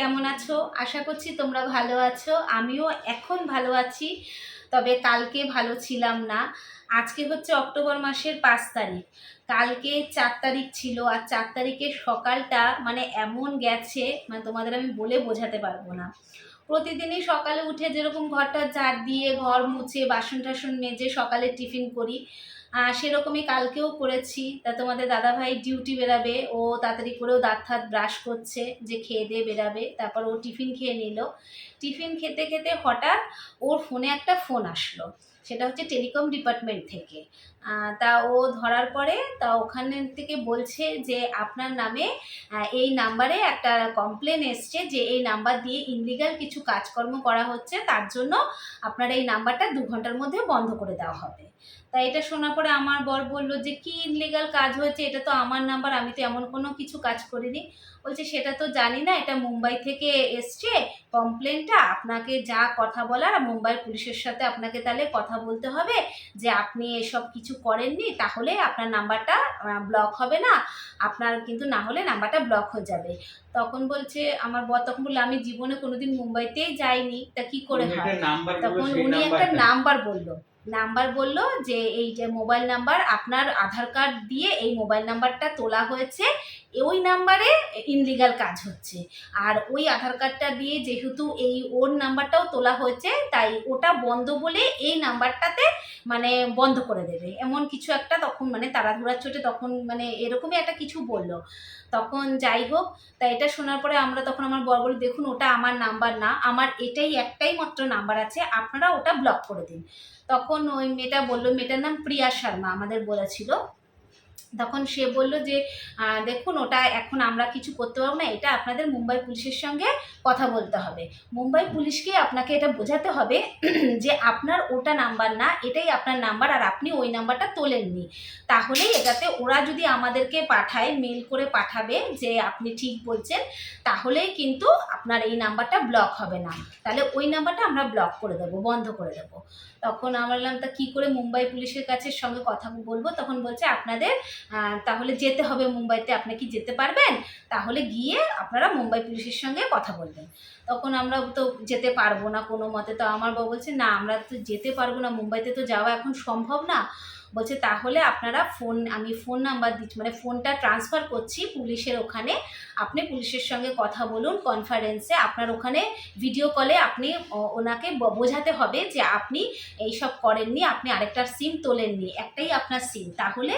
কেমন আছো? আশা করছি তোমরা ভালো আছো। আমিও এখন ভালো আছি, তবে কালকে ভালো ছিলাম না। আজকে হচ্ছে অক্টোবর মাসের পাঁচ তারিখ। কালকে চার তারিখ ছিল আর চার তারিখের সকালটা মানে এমন গেছে মানে তোমাদের আমি বলে বোঝাতে পারব না। প্রতিদিনই সকালে উঠে যেরকম ঘরটা ঝাড় দিয়ে ঘর মুছে বাসন টাসন মেজে সকালে টিফিন করি। সেরকমই কালকেও করেছি। তা তোমাদের দাদাভাই ডিউটি বেরাবে, ও তাড়াতাড়ি করেও দাঁত হাত ব্রাশ করছে, যে খেয়ে দিয়ে বেরাবে। তারপর ও টিফিন খেয়ে নিল। টিফিন খেতে খেতে হঠাৎ ওর ফোনে একটা ফোন আসলো। সেটা হচ্ছে টেলিকম ডিপার্টমেন্ট থেকে। তা ও ধরার পরে তা ওখান থেকে বলছে যে, আপনার নামে এই নাম্বারে একটা কমপ্লেন এসছে যে, এই নাম্বার দিয়ে ইনলিগাল কিছু কাজকর্ম করা হচ্ছে। তার জন্য আপনার এই নাম্বারটা দু ঘণ্টার মধ্যে বন্ধ করে দেওয়া হবে। তাই এটা শোনার পরে আমার বর বলল যে কি ইনলিগাল কাজ হয়েছে? এটা তো আমার নাম্বার আমি তো এমন কোনো কিছু কাজ করিনি। বলছে সেটা তো জানি না এটা মুম্বাই থেকে এসছে। কমপ্লেনটা আপনাকে যা কথা বলার মুম্বাই পুলিশের সাথে আপনাকে তাহলে কথা বলতে হবে যে আপনি এসব কিছু করেননি তাহলে আপনার নাম্বারটা ব্লক হবে না। আপনার কিন্তু না হলে নাম্বারটা ব্লক হয়ে যাবে। তখন বলছে আমার বর তখন বলল আমি জীবনে কোনোদিন মুম্বাইতেই যাইনি তা কি করে হয়? তখন উনি একটা নাম্বার বলল। নাম্বার বলল যে এই যে মোবাইল নাম্বার, আপনার আধার কার্ড দিয়ে এই মোবাইল নাম্বারটা তোলা হয়েছে। ওই নাম্বারে ইনলিগাল কাজ হচ্ছে। আর ওই আধার কার্ডটা দিয়ে যেহেতু এই ওর নাম্বারটাও তোলা হয়েছে, তাই ওটা বন্ধ বলে এই নাম্বারটাতে মানে বন্ধ করে দেবে। এমন কিছু একটা তখন মানে তাড়াহুড়ার চোটে তখন মানে এরকমই একটা কিছু বলল। তখন যাই হোক, তা এটা শোনার পরে আমরা তখন আমার বর বলি দেখুন, ওটা আমার নাম্বার না। আমার এটাই একটাই মাত্র নাম্বার আছে। আপনারা ওটা ব্লক করে দিন। তখন ওই মেয়েটা বলল, মেয়েটার নাম প্রিয়া শর্মা। আমাদের বলেছিল। তখন সে বলল যে দেখুন, ওটা এখন আমরা কিছু করতে পারব না। এটা আপনাদের মুম্বাই পুলিশের সঙ্গে কথা বলতে হবে। মুম্বাই পুলিশকে আপনাকে এটা বোঝাতে হবে যে আপনার ওটা নাম্বার না, এটাই আপনার নাম্বার, আর আপনি ওই নাম্বারটা তোলেননি। তাহলেই এটাতে ওরা যদি আমাদেরকে পাঠায় মেল করে পাঠাবে যে আপনি ঠিক বলছেন, তাহলেই কিন্তু আপনার এই নাম্বারটা ব্লক হবে না। তাহলে ওই নাম্বারটা আমরা ব্লক করে দেবো, বন্ধ করে দেবো। তখন আমি বললাম, তা কী করে মুম্বাই পুলিশের কাছে সঙ্গে কথা বলব? তখন বলছে, আপনাদের তাহলে যেতে হবে মুম্বাইতে, আপনি কি যেতে পারবেন? তাহলে গিয়ে আপনারা মুম্বাই পুলিশের সঙ্গে কথা বলবেন। তখন আমরা তো যেতে পারব না কোনো মতে। তো আমার বাবা বলছে, না, আমরা তো যেতে পারব না, মুম্বাইতে তো যাওয়া এখন সম্ভব না। বলছে, তাহলে আপনারা ফোন, আমি ফোন নাম্বার দিচ্ছি মানে ফোনটা ট্রান্সফার করছি পুলিশের ওখানে। আপনি পুলিশের সঙ্গে কথা বলুন কনফারেন্সে আপনার ওখানে ভিডিও কলে আপনি ওনাকে বোঝাতে হবে যে আপনি এইসব করেননি, আপনি আরেকটা সিম তোলেননি, একটাই আপনার সিম তাহলে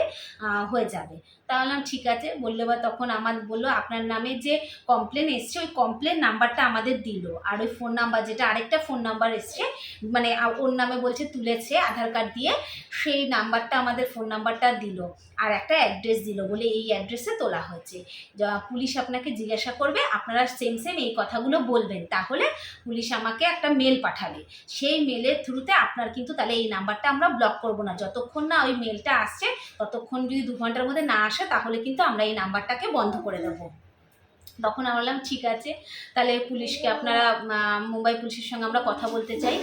হয়ে যাবে। তাহলে ঠিক আছে। বললে বা তখন আমার বলল, আপনার নামে যে কমপ্লেন এসছে, ওই কমপ্লেন নাম্বারটা আমাদের দিল। আর ওই ফোন নাম্বার যেটা আরেকটা ফোন নাম্বার এসছে মানে ওর নামে বলছে তুলেছে, আধার কার্ড দিয়ে, সেই নাম্বারটা, আমাদের ফোন নাম্বারটা দিল আর একটা অ্যাড্রেস দিল বলে এই অ্যাড্রেসে তোলা হয়েছে। পুলিশ আপনাকে জিজ্ঞাসা করবে, আপনারা সেম সেম এই কথাগুলো বলবেন। তাহলে পুলিশ আমাকে একটা মেল পাঠাবে। সেই মেলের থ্রুতে আপনার কিন্তু তাহলে এই নাম্বারটা আমরা ব্লক করব না। যতক্ষণ না ওই মেলটা আসছে, ততক্ষণ যদি দু ঘণ্টার মধ্যে না আসে, তাহলে কিন্তু আমরা এই নাম্বারটাকে বন্ধ করে দেবো। তখন আমরা বললাম, ঠিক আছে, তাহলে পুলিশকে আপনারা মুম্বাই পুলিশের সঙ্গে আমরা কথা বলতে চাই।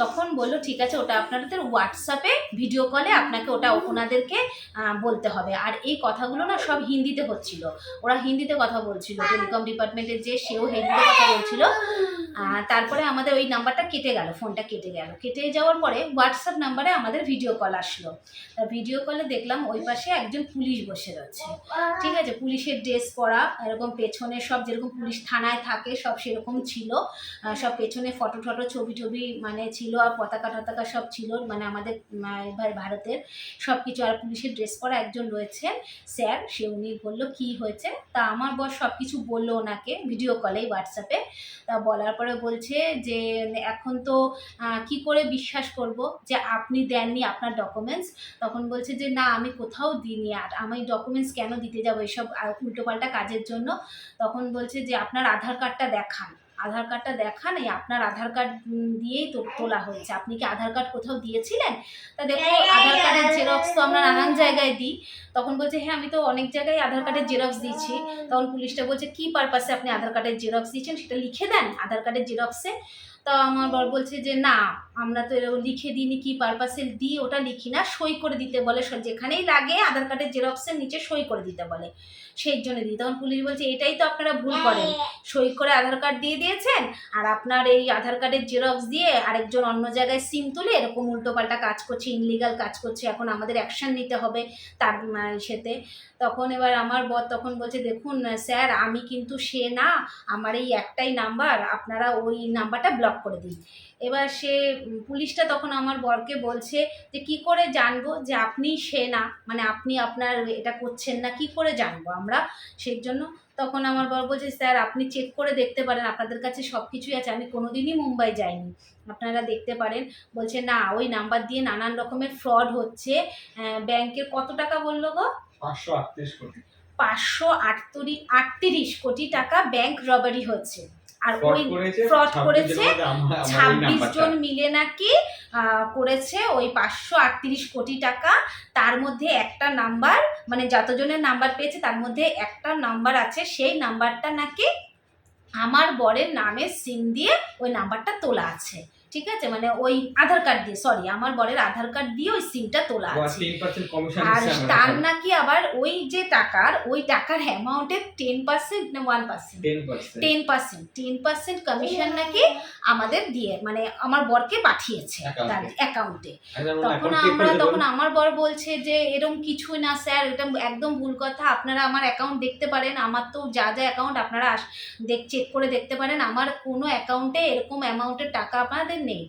তখন বলল, ঠিক আছে, ওটা আপনাদের হোয়াটসঅ্যাপে ভিডিও কলে আপনাকে ওটা ওনাদেরকে বলতে হবে। আর এই কথাগুলো না সব হিন্দিতে হচ্ছিল। ওরা হিন্দিতে কথা বলছিল, টেলিকম ডিপার্টমেন্টের যে সেও হিন্দিতে কথা বলছিল। তারপরে আমাদের ওই নাম্বারটা কেটে গেল ফোনটা কেটে গেল। কেটে যাওয়ার পরে হোয়াটসঅ্যাপ নাম্বারে আমাদের ভিডিও কল আসলো। ভিডিও কলে দেখলাম ওই পাশে একজন পুলিশ বসে রয়েছে। ঠিক আছে, পুলিশের ড্রেস পরা, এরকম পেছনে সব যেরকম পুলিশ থানায় থাকে, সব সেরকম ছিল। সব পেছনে ফটো টটো, ছবি টবি মানে ছিল আর পতাকা টতাকা সব ছিল মানে আমাদের ভারতের সব কিছু। আর পুলিশের ড্রেস পরা একজন রয়েছে, স্যার, সে উনি বলল, কি হয়েছে? তা আমার বস সব কিছু বলল ওনাকে ভিডিও কলেই হোয়াটসঅ্যাপে তা বলার পরে বলছে যে, এখন তো কি করে বিশ্বাস করব যে আপনি দেননি আপনার ডকুমেন্টস তখন বলছে যে, না, আমি কোথাও দিইনি। আর আমি ডকুমেন্টস কেন দিতে যাব এইসব উল্টোপাল্টা কাজের জন্য? তখন বলছে যে আপনার আধার কার্ডটা দেখান। আধার কার্ডটা দেখান এই আপনার আধার কার্ড দিয়েই তো তোলা হয়েছে। আপনি কি আধার কার্ড কোথাও দিয়েছিলেন? তা দেখো আধার কার্ডের জেরক্স তো আমরা নানান জায়গায় দিই। তখন বলছে হ্যাঁ আমি তো অনেক জায়গায় আধার কার্ডের জেরক্স দিচ্ছি তখন পুলিশটা বলছে কি পারপাসে আপনি আধার কার্ডের জেরক্স দিয়েছেন সেটা লিখে দেন আধার কার্ডের জেরক্সে তা আমার বর বলছে যে না আমরা তো এরকম লিখে দিইনি কি পারপাসে দিই ওটা লিখি না সই করে দিতে বলে যেখানেই লাগে আধার কার্ডের জেরক্সের নিচে সই করে দিতে বলে সেই জন্য দিই। তখন পুলিশ বলছে এটাই তো আপনারা ভুল করেন সই করে আধার কার্ড দিয়ে দিয়েছেন আর আপনার এই আধার কার্ডের জেরক্স দিয়ে আরেকজন অন্য জায়গায় সিম তুলে এরকম উল্টোপাল্টা কাজ করছে ইনলিগাল কাজ করছে এখন আমাদের অ্যাকশন নিতে হবে তার আহ, সেতে তখন এবার আমার বর তখন বলছে দেখুন স্যার আমি কিন্তু সে না আমার এই একটাই নাম্বার আপনারা ওই নাম্বারটা ব্লক করে দিন এবার সে পুলিশটা তখন আমার বরকে বলছে যে কি করে জানব যে আপনি সে না? মানে আপনি আপনার এটা করছেন না কি করে জানব আমরা সেই জন্য? তখন আমার বর বলছে স্যার আপনি চেক করে দেখতে পারেন আপনাদের কাছে সব কিছুই আছে। আমি কোনোদিনই মুম্বাই যাইনি। আপনারা দেখতে পারেন। বলছে না ওই নাম্বার দিয়ে নানান রকমের ফ্রড হচ্ছে। ব্যাংকের কত টাকা বলল গো? পাঁচশো আটত্রিশ কোটি। পাঁচশো আটত্রিশ আটত্রিশ কোটি টাকা ব্যাংক রবারি হচ্ছে। আর ওই ফ্রড করেছে, ছাব্বিশ জন মিলে নাকি করেছে ওই পাঁচশো আটত্রিশ কোটি টাকা। তার মধ্যে একটা নাম্বার মানে যতজনের নাম্বার পেয়েছে তার মধ্যে একটা নাম্বার আছে। সেই নাম্বারটা নাকি আমার বরের নামের সিম দিয়ে ওই নাম্বারটা তোলা আছে। ঠিক আছে? মানে ওই আধার কার্ড দিয়ে সরি আমার বরের আধার কার্ড দিয়ে ওই সিমটা তোলা আর আছে। আর তার নাকি আবার ওই যে টাকার ওই টাকার অ্যামাউন্টের টেন পার্সেন্ট না one percent ten percent ten percent commission নাকি আমাদের দিয়ে মানে আমার বরকে পাঠিয়েছে তার অ্যাকাউন্টে তখন আমরা তখন আমার বর বলছে যে এরকম কিছুই না স্যার এটা একদম ভুল কথা। আপনারা আমার অ্যাকাউন্ট দেখতে পারেন আমার তো যা যা অ্যাকাউন্ট আপনারা আস- দেখ চেক করে দেখতে পারেন। আমার কোনো অ্যাকাউন্টে এরকম অ্যামাউন্টের টাকা আপনাদের নেই।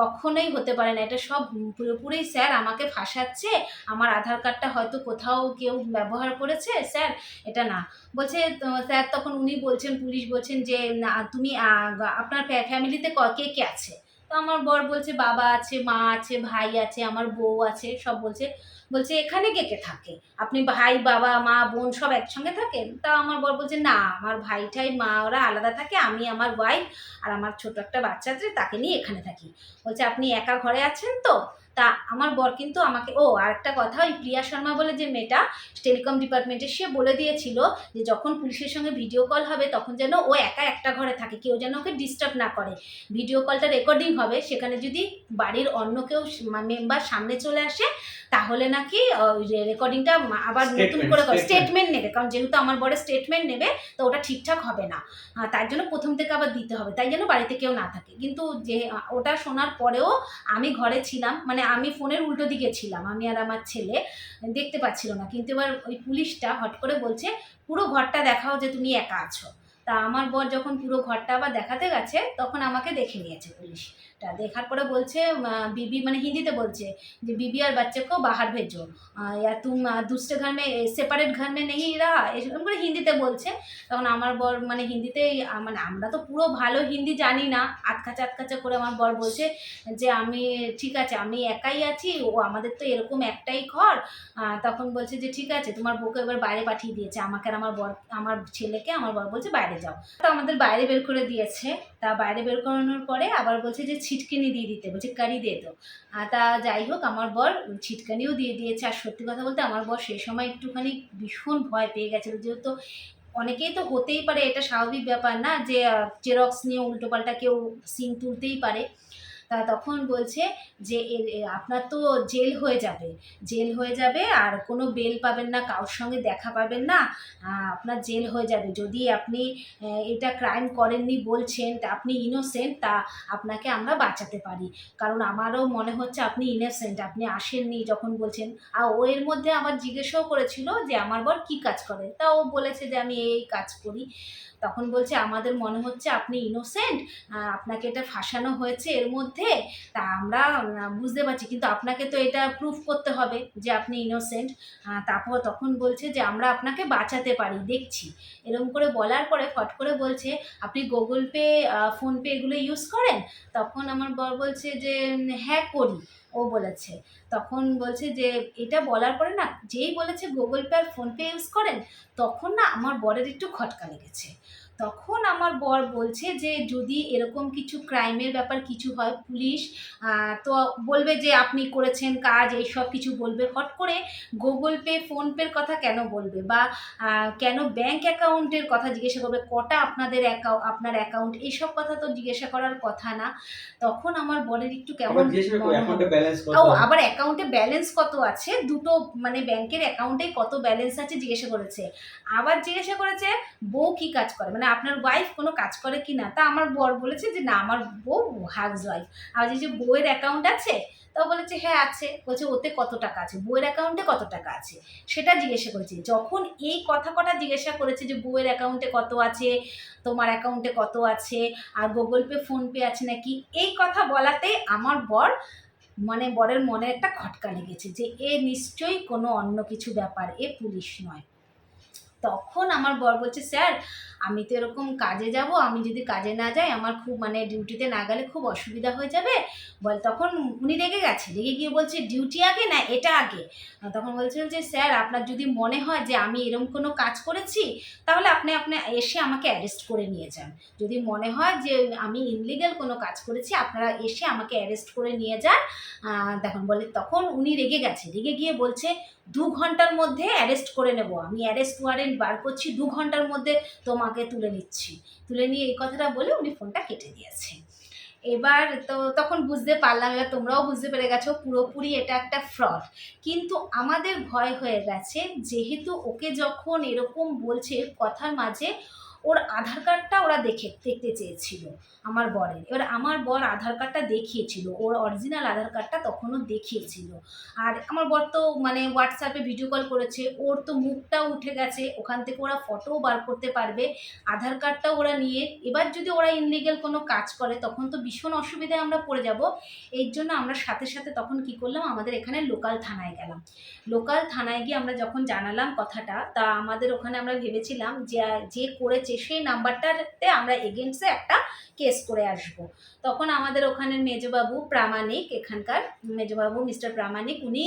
কখনোই হতে পারে না। এটা সব পুরোপুরি স্যার আমাকে ফাঁসাচ্ছে। আমার আধার কার্ডটা হয়তো কোথাও কেউ ব্যবহার করেছে। স্যার, এটা না। বলছে স্যার তখন উনি বলছেন, পুলিশ বলছেন যে তুমি আপনার ফ্যামিলিতে কে কে আছে? তো আমার বর বলছে, বাবা আছে, মা আছে, ভাই আছে, আমার বউ আছে, সব বলছে। বলছে, এখানে কে কে থাকে? আপনি ভাই, বাবা, মা, বোন সব একসঙ্গে থাকেন? তা আমার বর বলছে, না, আমার ভাইটাই, মা, ওরা আলাদা থাকে, আমি আমার ওয়াইফ আর আমার ছোট একটা বাচ্চা আছে, তাকে নিয়ে এখানে থাকি। বলছে, আপনি একা ঘরে আছেন তো? তা আমার বর কিন্তু আমাকে ও আর একটা কথা ওই প্রিয়া শর্মা বলে যে মেয়েটা টেলিকম ডিপার্টমেন্টে সে বলে দিয়েছিল যে যখন পুলিশের সঙ্গে ভিডিও কল হবে তখন যেন ও একা একটা ঘরে থাকে কেউ যেন ওকে ডিস্টার্ব না করে। ভিডিও কলটা রেকর্ডিং হবে সেখানে যদি বাড়ির অন্য কেউ মেম্বার সামনে চলে আসে তাহলে নাকি রেকর্ডিংটা আবার নতুন করে স্টেটমেন্ট নেবে কারণ যেহেতু আমার বড় স্টেটমেন্ট নেবে তো ওটা ঠিকঠাক হবে না। তার জন্য প্রথম থেকে আবার দিতে হবে তাই জন্য বাড়িতে কেউ না থাকে। কিন্তু যে ওটা শোনার পরেও আমি ঘরে ছিলাম মানে আমি ফোনের উল্টো দিকে ছিলাম, আমি আর আমার ছেলে দেখতে পাচ্ছিল না। কিন্তু এবার ওই পুলিশটা হট করে বলছে, পুরো ঘরটা দেখাও যে তুমি একা আছো। তা আমার বর যখন পুরো ঘরটা আবার দেখাতে গেছে, তখন আমাকে দেখে নিয়েছে পুলিশটা দেখার পরে বলছে বিবি মানে হিন্দিতে বলছে যে, বিবি আর বাচ্চাকেও বাহার ভেজো। ইয়া তুম দুসরে ঘর মে সেপারেট ঘর মে নেই রা এরকম করে হিন্দিতে বলছে। তখন আমার বর মানে হিন্দিতে মানে আমরা তো পুরো ভালো হিন্দি জানি না। আতখাচা আতখাচা করে আমার বর বলছে যে, আমি, ঠিক আছে, আমি একাই আছি, ও আমাদের তো এরকম একটাই ঘর। তখন বলছে যে, ঠিক আছে, তোমার বউকে এবার বাইরে পাঠিয়ে দিয়েছে। আমাকে আর আমার বর, আমার ছেলেকে, আমার বর বলছে বাইরে যাও। তো আমাদের বাইরে বের করে দিয়েছে। তা বাইরে বের করানোর পরে আবার বলছে যে ছিটকিনি দিয়ে দিতে, বলছে কারি দিয়ে তো তা যাই হোক, আমার বর ছিটকানিও দিয়ে দিয়েছে। আর সত্যি কথা বলতে আমার বর সেই সময় একটুখানি ভীষণ ভয় পেয়ে গেছিল। যেহেতু অনেকেই তো হতেই পারে, এটা স্বাভাবিক ব্যাপার না যে জেরক্স নিয়ে উল্টোপাল্টা কেউ সিন তুলতেই পারে। তা তখন বলছে যে আপনার তো জেল হয়ে যাবে। জেল হয়ে যাবে আর কোনো বেল পাবেন না, কারোর সঙ্গে দেখা পাবেন না। আপনার জেল হয়ে যাবে। যদি আপনি এটা ক্রাইম করেননি বলছেন আপনি ইনোসেন্ট তা আপনাকে আমরা বাঁচাতে পারি। কারণ আমারও মনে হচ্ছে আপনি ইনোসেন্ট আপনি আসেননি যখন বলছেন। আর ও এর মধ্যে আমার জিজ্ঞেসও করেছিল যে, আমার বর কি কাজ করে? তা ও বলেছে যে, আমি এই কাজ করি। তখন বলছে, আমাদের মনে হচ্ছে আপনি ইনোসেন্ট আপনাকে এটা ফাঁসানো হয়েছে এর মধ্যে। তা আমরা বুঝতে পারছি, কিন্তু আপনাকে তো এটা প্রুফ করতে হবে যে আপনি ইনোসেন্ট তারপর তখন বলছে যে, আমরা আপনাকে বাঁচাতে পারি, দেখছি। এরকম করে বলার পরে ফট করে বলছে, আপনি গুগল পে ফোনপে এগুলো ইউজ করেন? তখন আমার বর বলছে যে হ্যাঁ করি। ও বলেছে। তখন বলছে যে, এটা বলার পরে না, যেই বলেছে গুগল পে আর ফোনপে ইউজ করেন, তখন না আমার বরের একটু খটকা লেগেছে। তখন আমার বর বলছে যে যদি এরকম কিছু ক্রাইমের ব্যাপার কিছু হয় পুলিশ তো বলবে যে আপনি করেছেন কাজ এইসব কিছু বলবে। হট করে গুগল পে ফোনপের কথা কেন বলবে? বা কেন ব্যাংক অ্যাকাউন্টের কথা জিজ্ঞাসা করবে? কটা আপনাদের অ্যাকাউন্ট আপনার অ্যাকাউন্ট এইসব কথা তো জিজ্ঞাসা করার কথা না। তখন আমার বরের একটু কেমন মনে ও আবার অ্যাকাউন্টে ব্যালেন্স কত আছে? দুটো মানে ব্যাংকের অ্যাকাউন্টে কত ব্যালেন্স আছে জিজ্ঞাসা করেছে। আবার জিজ্ঞাসা করেছে বউ কি কাজ করে? মানে আপনার ওয়াইফ কোনো কাজ করে কি না তা আমার বর বলেছে যে, না, আমার বউ হাউস ওয়াইফ আর যে বউয়ের অ্যাকাউন্ট আছে, তা বলেছে হ্যাঁ আছে। বলছে, ওতে কত টাকা আছে? বউয়ের অ্যাকাউন্টে কত টাকা আছে? সেটা জিজ্ঞাসা করেছে। যখন এই কথা কটা জিজ্ঞাসা করেছে যে, বউয়ের অ্যাকাউন্টে কত আছে? তোমার অ্যাকাউন্টে কত আছে? আর গুগল পে ফোনপে আছে নাকি? এই কথা বলাতে আমার বর মানে বরের মনে একটা খটকা লেগেছে যে, এ নিশ্চয়ই কোনো অন্য কিছু ব্যাপার, এ পুলিশ নয়। তখন আমার বর বলছে, স্যার আমি তো এরকম কাজে যাব, আমি যদি কাজে না যাই, আমার খুব মানে ডিউটিতে না গেলে খুব অসুবিধা হয়ে যাবে। বল, তখন উনি রেগে গেছে, রেগে গিয়ে বলছে ডিউটি আগে না এটা আগে? তখন বলছে যে স্যার আপনার যদি মনে হয় যে আমি এরকম কোনো কাজ করেছি, তাহলে আপনি আপনি এসে আমাকে অ্যারেস্ট করে নিয়ে যান। যদি মনে হয় যে আমি ইনলিগাল কোনো কাজ করেছি, আপনারা এসে আমাকে অ্যারেস্ট করে নিয়ে যান। দেখুন, বলে, তখন উনি রেগে গেছে, রেগে গিয়ে বলছে, দু ঘণ্টার মধ্যে অ্যারেস্ট করে নেব। আমি অ্যারেস্ট ওয়ারেন্ট বার করছি, দু ঘণ্টার মধ্যে তোমাকে তুলে নিচ্ছি। তুলে নিয়ে এই কথাটা বলে উনি ফোনটা কেটে দিয়েছে। এবার তো তখন বুঝতে পারলাম, এবার তোমরাও বুঝতে পেরে গেছো, পুরোপুরি এটা একটা ফ্রড কিন্তু আমাদের ভয় হয়ে গেছে, যেহেতু ওকে যখন এরকম বলছে কথার মাঝে ওর আধার কার্ডটা ওরা দেখে, দেখতে চেয়েছিল, আমার বরের। এবার আমার বর আধার কার্ডটা দেখিয়েছিল, ওর অরিজিনাল আধার কার্ডটা তখনও দেখিয়েছিল। আর আমার বর তো মানে হোয়াটসঅ্যাপে ভিডিও কল করেছে, ওর তো মুখটাও উঠে গেছে, ওখান থেকে ওরা ফটোও বার করতে পারবে। আধার কার্ডটাও ওরা নিয়ে, এবার যদি ওরা ইনলিগেল কোনো কাজ করে, তখন তো ভীষণ অসুবিধায় আমরা পড়ে যাব। এর জন্য আমরা সাথে সাথে তখন কি করলাম, আমাদের এখানে লোকাল থানায় গেলাম। লোকাল থানায় গিয়ে আমরা যখন জানালাম কথাটা, তা আমাদের ওখানে আমরা ভেবেছিলাম যে যে করেছে সেই নাম্বারটাতে আমরা এগেনস্টে একটা কেস করে আসব। তখন আমাদের ওখানের মেজবাবু প্রামাণিক, এখানকার মেজবাবু মিস্টার প্রামাণিক, উনি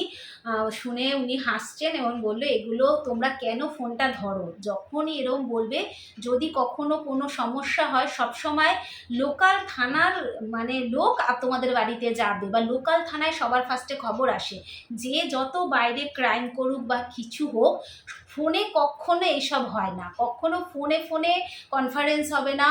শুনে উনি হাসছেন এবং বলল, এগুলো তোমরা কেন ফোনটা ধরো? যখনই এরকম বলবে, যদি কখনো কোনো সমস্যা হয়, সবসময় লোকাল থানার মানে লোক তোমাদের বাড়িতে যাবে বা লোকাল থানায় সবার ফার্স্টে খবর আসে। যে যত বাইরে ক্রাইম করুক বা কিছু হোক ফোনে কখনো এইসব হয় না। কখনো ফোনে ফোনে কনফারেন্স হবে না।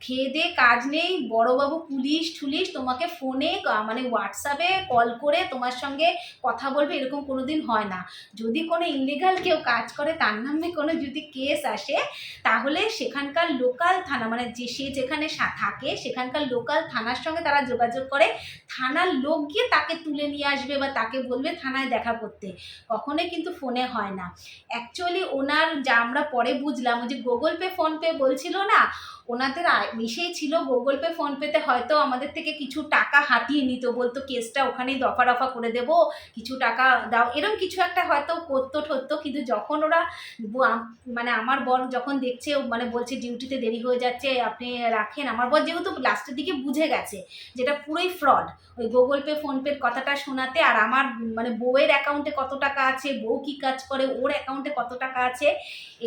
খেয়ে কাজ নেই, বড়োবাবু পুলিশ টুলিশ তোমাকে ফোনে মানে হোয়াটসঅ্যাপে কল করে তোমার সঙ্গে কথা বলবে, এরকম কোনো দিন হয় না। যদি কোনো ইলিগাল কেউ কাজ করে, তার নামে কোনো যদি কেস আসে, তাহলে সেখানকার লোকাল থানা মানে যে, সে যেখানে থাকে, সেখানকার লোকাল থানার সঙ্গে তারা যোগাযোগ করে। থানার লোক গিয়ে তাকে তুলে নিয়ে আসবে বা তাকে বলবে থানায় দেখা করতে। কখনোই কিন্তু ফোনে হয় না। অ্যাকচুয়ালি ওনার যা আমরা পরে বুঝলাম যে গুগল পে ফোনপে বলছিল না ওনাদের ইসেই ছিল। গুগল পে ফোনপেতে হয়তো আমাদের থেকে কিছু টাকা হাতিয়ে নিত। বলতো, কেসটা ওখানেই দফা রফা করে দেব, কিছু টাকা দাও। এরকম কিছু একটা হয়তো করতো ঠরতো কিন্তু যখন ওরা মানে আমার বর যখন দেখছে মানে বলছে ডিউটিতে দেরি হয়ে যাচ্ছে, আপনি রাখেন। আমার বর যেহেতু লাস্টের দিকে বুঝে গেছে যেটা পুরোই ফ্রড। ওই গুগল পে ফোনপের কথাটা শোনাতে আর আমার মানে বউয়ের অ্যাকাউন্টে কত টাকা আছে, বউ কী কাজ করে, ওর অ্যাকাউন্টে কত টাকা আছে,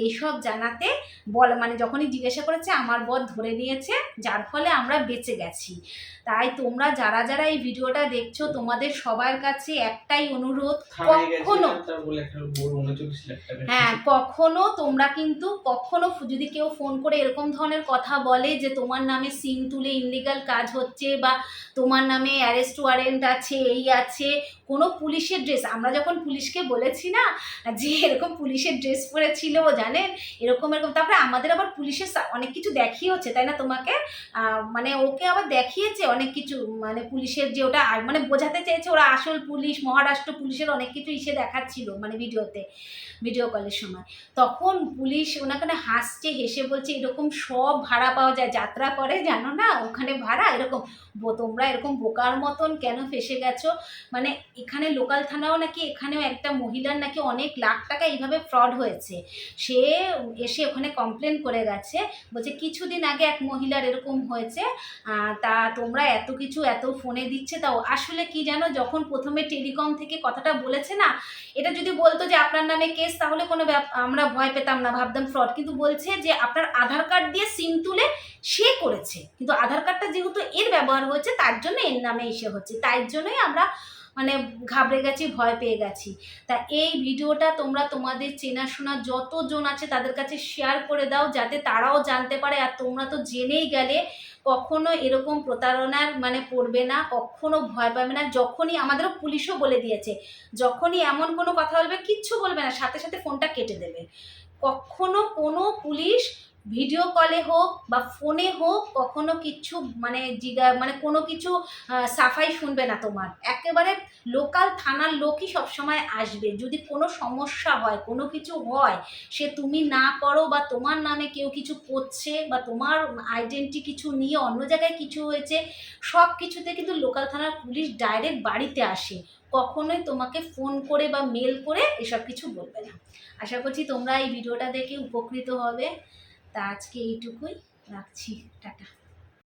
এইসব জানাতে বল মানে যখনই জিজ্ঞাসা করেছে, আমার বর ধরে নিয়েছে যার ফলে আমরা বেঁচে গেছি। তাই তোমরা যারা যারা এই ভিডিওটা দেখছ তোমাদের সবার কাছে একটাই অনুরোধ কখনো হ্যাঁ কখনো তোমরা কিন্তু কখনো যদি কেউ ফোন করে এরকম ধরনের কথা বলে যে তোমার নামে সিম তুলে ইনলিগাল কাজ হচ্ছে বা তোমার নামে অ্যারেস্ট ওয়ারেন্ট আছে এই আছে কোনো পুলিশের ড্রেস আমরা যখন পুলিশকে বলেছি না যে এরকম পুলিশের ড্রেস পরেছিল জানেন? এরকম এরকম তারপরে আমাদের আবার পুলিশের অনেক কিছু দেখিয়েছে তাই না? তোমাকে মানে ওকে আবার দেখিয়েছে অনেক কিছু মানে পুলিশের যে ওটা মানে বোঝাতে চেয়েছে ওরা আসল পুলিশ, মহারাষ্ট্র পুলিশের অনেক কিছু ইসে দেখাচ্ছিল মানে ভিডিওতে, ভিডিও কলের সময়। তখন পুলিশ ওনাকে না হাসছে, হেসে বলছে, এরকম সব ভাড়া পাওয়া যায়, যাত্রা করে, জানো না? ওখানে ভাড়া, এরকম। তোমরা এরকম বোকার মতন কেন ফেসে গেছো? মানে এখানে লোকাল থানাও নাকি এখানেও একটা মহিলার নাকি অনেক লাখ টাকা এইভাবে ফ্রড হয়েছে। সে এসে ওখানে কমপ্লেন করে গেছে, বলছে কিছু কিছুদিন আগে এক মহিলার এরকম হয়েছে তা তোমরা এত কিছু এত ফোনে দিচ্ছে তাও আসলে কি জানো? যখন প্রথমে টেলিকম থেকে কথাটা বলেছে না, এটা যদি বলতো যে আপনার নামে কেস তাহলে কোনো আমরা ভয় পেতাম না, ভাবতাম ফ্রড কিন্তু বলছে যে আপনার আধার কার্ড দিয়ে সিম তুলে সে করেছে। কিন্তু আধার কার্ডটা যেহেতু এর ব্যবহার হয়েছে তার জন্য এর নামে এসে হচ্ছে। তাই জন্যই আমরা মানে ঘাবড়ে গেছি, ভয় পেয়ে গেছি। তা এই ভিডিওটা তোমরা তোমাদের চেনাশোনা যতজন আছে, তাদের কাছে শেয়ার করে দাও, যাতে তারাও জানতে পারে। আর তোমরা তো জেনেই গেলে, কখনো এরকম প্রতারণার মানে পড়বে না, কখনো ভয় পাবে না। যখনই আমাদেরও পুলিশও বলে দিয়েছে, যখনই এমন কোনো কথা বলবে, কিচ্ছু বলবে না। সাথে সাথে ফোনটা কেটে দেবে। কখনো কোনো পুলিশ ভিডিও কলে হোক বা ফোনে হোক, কখনো কিছু মানে জিগা মানে কোনো কিছু সাফাই শুনবে না তোমার। একেবারে লোকাল থানার লোকই সবসময় আসবে। যদি কোনো সমস্যা হয়, কোনো কিছু হয়, সে তুমি না করো বা তোমার নামে কেউ কিছু করছে বা তোমার আইডেন্টি কিছু নিয়ে অন্য জায়গায় কিছু হয়েছে সব কিছুতে কিন্তু লোকাল থানার পুলিশ ডাইরেক্ট বাড়িতে আসে। কখনোই তোমাকে ফোন করে বা মেল করে এসব কিছু বলবে না। আশা করছি তোমরা এই ভিডিওটা দেখে উপকৃত হবে। তা আজকে এইটুকুই রাখছি টাটা।